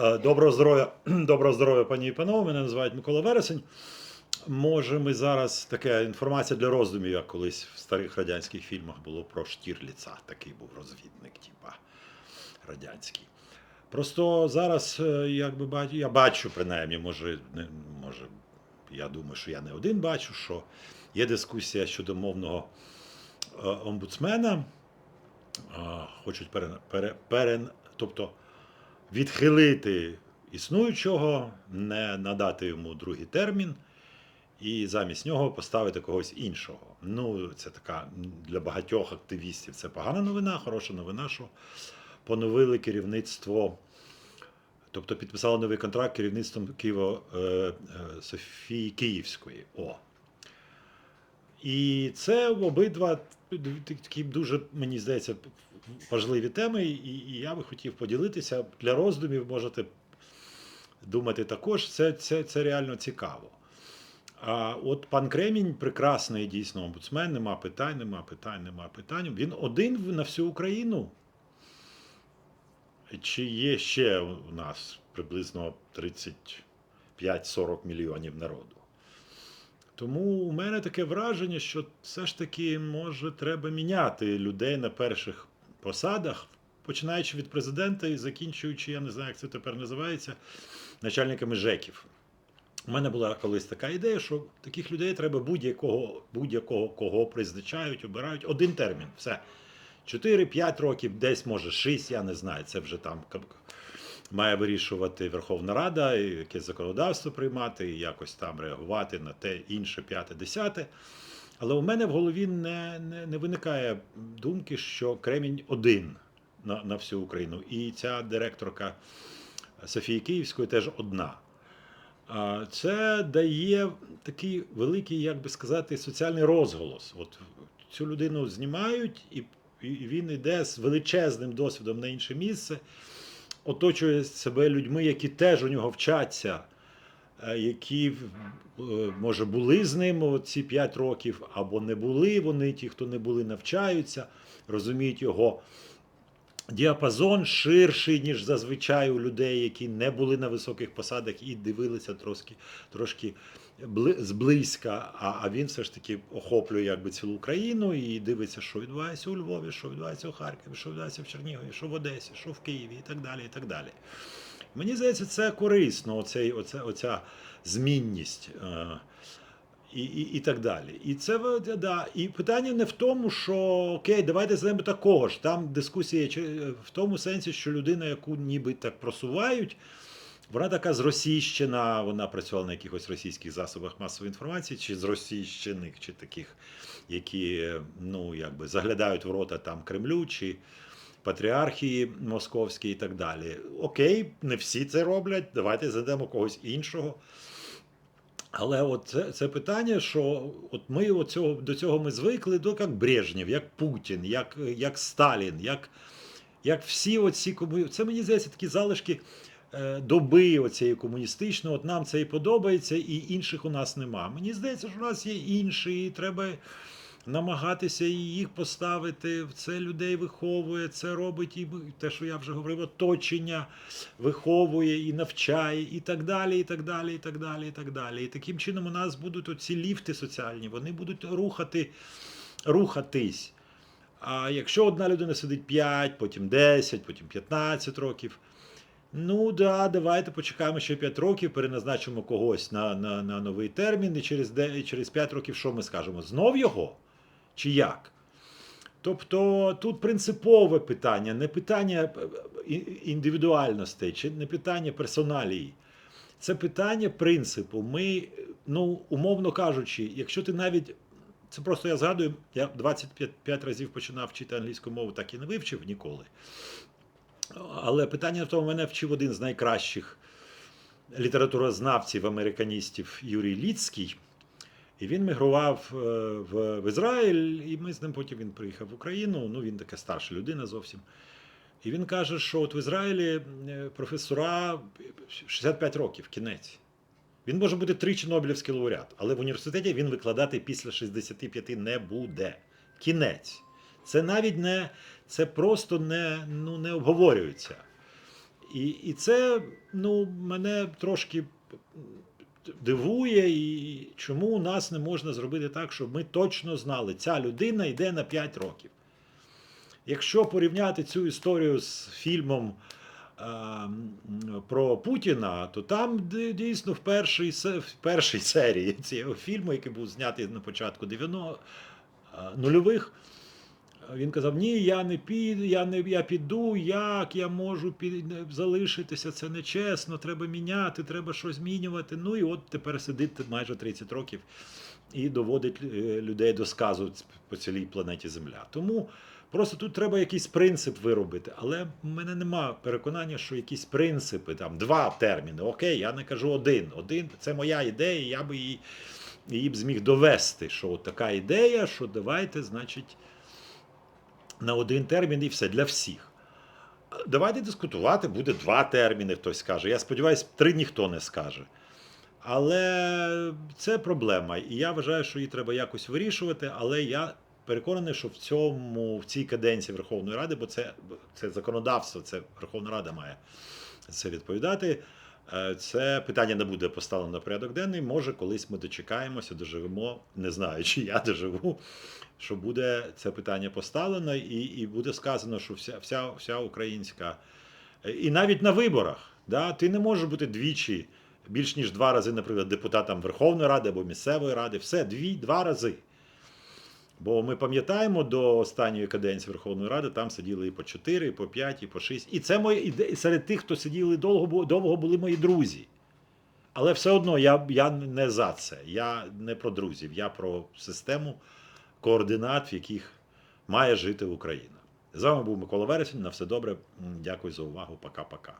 Е, Доброго здоров'я, доброго здоров'я, пані і панове. Мене називають Микола Вересень. Може, ми зараз така інформація для роздумів, як колись в старих радянських фільмах було про Штірліца. Такий був розвідник, типа радянський. Просто зараз, е, якби бачу, я бачу, принаймні, може, не, може, я думаю, що я не один бачу, що є дискусія щодо мовного е, омбудсмена. Хочуть перен, пере, перен, тобто відхилити існуючого, не надати йому другий термін і замість нього поставити когось іншого. Ну, це така для багатьох активістів це погана новина, хороша новина, що поновили керівництво, тобто підписали новий контракт керівництвом Києво е, е, Софії Київської. О. І це обидва такі дуже, мені здається, важливі теми, і, я би хотів поділитися для роздумів. Можете думати також. Це, це, це реально цікаво. А от пан Кремінь прекрасний дійсно омбудсмен, нема питань, нема питань, нема питань. Він один на всю Україну. Чи є ще у нас приблизно 35-40 мільйонів народу? Тому у мене таке враження, що все ж таки може треба міняти людей на перших посадах, починаючи від президента і закінчуючи, я не знаю, як це тепер називається, начальниками ЖЕКів. У мене була колись така ідея, що таких людей треба будь-якого, будь-якого кого призначають, обирають один термін. Все. 4-5 років, десь може 6, я не знаю. Це вже там має вирішувати Верховна Рада, і якесь законодавство приймати, і якось там реагувати на те інше, п'яте, десяте. Але у мене в голові не, не, не виникає думки, що Кремінь один на, на всю Україну. І ця директорка Софії Київської теж одна. Це дає такий великий, як би сказати, соціальний розголос. От цю людину знімають, і він йде з величезним досвідом на інше місце, оточує себе людьми, які теж у нього вчаться, е, які е, може були з ним ці 5 років, або не були вони, ті, хто не були, навчаються, розуміють його діапазон ширший, ніж зазвичай у людей, які не були на високих посадах і дивилися трошки, трошки зблизька. А, а він все ж таки охоплює якби цілу Україну і дивиться, що відбувається у Львові, що відбувається у Харкові, що відбувається в Чернігові, що в Одесі, що в Києві і так далі. І так далі. Мені здається, це корисно, оцей, оця, оця змінність. Е, і, і, і так далі. І це да. І питання не в тому, що окей, давайте знайдемо такого ж. Там дискусія чи- в тому сенсі, що людина, яку ніби так просувають, вона така зросійщена, вона працювала на якихось російських засобах масової інформації, чи зросійщених, чи таких, які ну, якби заглядають в рота там Кремлю, чи патріархії московські і так далі. Окей, не всі це роблять. Давайте знайдемо когось іншого. Але от це, це питання, що от ми от до цього ми звикли, до як Брежнєв, як Путін, як, як Сталін, як, як всі оці кому... Це мені здається такі залишки е, доби оцієї комуністичної. От нам це і подобається, і інших у нас нема. Мені здається, що у нас є інші, і треба намагатися їх поставити. Це людей виховує, це робить і те, що я вже говорив, оточення виховує і навчає, і так далі, і так далі, і так далі, і так далі. І таким чином у нас будуть оці ліфти соціальні, вони будуть рухати, рухатись. А якщо одна людина сидить 5, потім 10, потім 15 років. Ну да, давайте почекаємо ще 5 років, переназначимо когось на, на, на новий термін, і через, де- через 5 років що ми скажемо? Знов його? Чи як? Тобто тут принципове питання, не питання е, і- індивідуальностей, чи не питання персоналії. Це питання принципу. Ми, ну, умовно кажучи, якщо ти навіть. Це просто я згадую, я 25 разів починав вчити англійську мову, так і не вивчив ніколи. Але питання в тому, мене вчив один з найкращих літературознавців, американістів Юрій Ліцький. І він мігрував е, в, Ізраїль, і ми з ним потім він приїхав в Україну. Ну, він така старша людина зовсім. І він каже, що от в Ізраїлі е, професора 65 років, кінець. Він може бути тричі Нобелівський лауреат, але в університеті він викладати після 65 не буде. Кінець. Це навіть не, це просто не, ну, не обговорюється. І, і це ну, мене трошки дивує, і чому у нас не можна зробити так, щоб ми точно знали, ця людина йде на 5 років. Якщо порівняти цю історію з фільмом е, про Путіна, то там дійсно в першій, в першій серії цього фільму, який був знятий на початку 90 е, нульових, він казав: Ні, я не піду, я не я піду, як я можу під, залишитися, це нечесно, треба міняти, треба щось змінювати. Ну і от тепер сидить майже 30 років і доводить е, людей до сказу по цілій планеті Земля. Тому просто тут треба якийсь принцип виробити. Але в мене нема переконання, що якісь принципи, там два терміни. Окей, я не кажу один. Один це моя ідея, я би її, її б зміг довести, що от така ідея, що давайте, значить на один термін і все для всіх. Давайте дискутувати, буде два терміни, хтось скаже. Я сподіваюся, три ніхто не скаже. Але це проблема. І я вважаю, що її треба якось вирішувати. Але я переконаний, що в цьому, в цій каденції Верховної Ради, бо це, це законодавство, це Верховна Рада має це відповідати. Е, Це питання не буде поставлено на порядок денний. Може, колись ми дочекаємося, доживемо, не знаю, чи я доживу, що буде це питання поставлено, і, і буде сказано, що вся, вся, вся українська. е, І навіть на виборах, да, ти не можеш бути двічі, більш ніж два рази, наприклад, депутатом Верховної Ради або місцевої ради. Все, дві, два рази. Бо ми пам'ятаємо до останньої каденції Верховної Ради, там сиділи і по 4, і по 5, і по 6. І це мої і серед тих, хто сиділи довго, довго були мої друзі. Але все одно я, я не за це. Я не про друзів, я про систему координат, в яких має жити Україна. З вами був Микола Вересень. На все добре. Дякую за увагу. Пока-пока.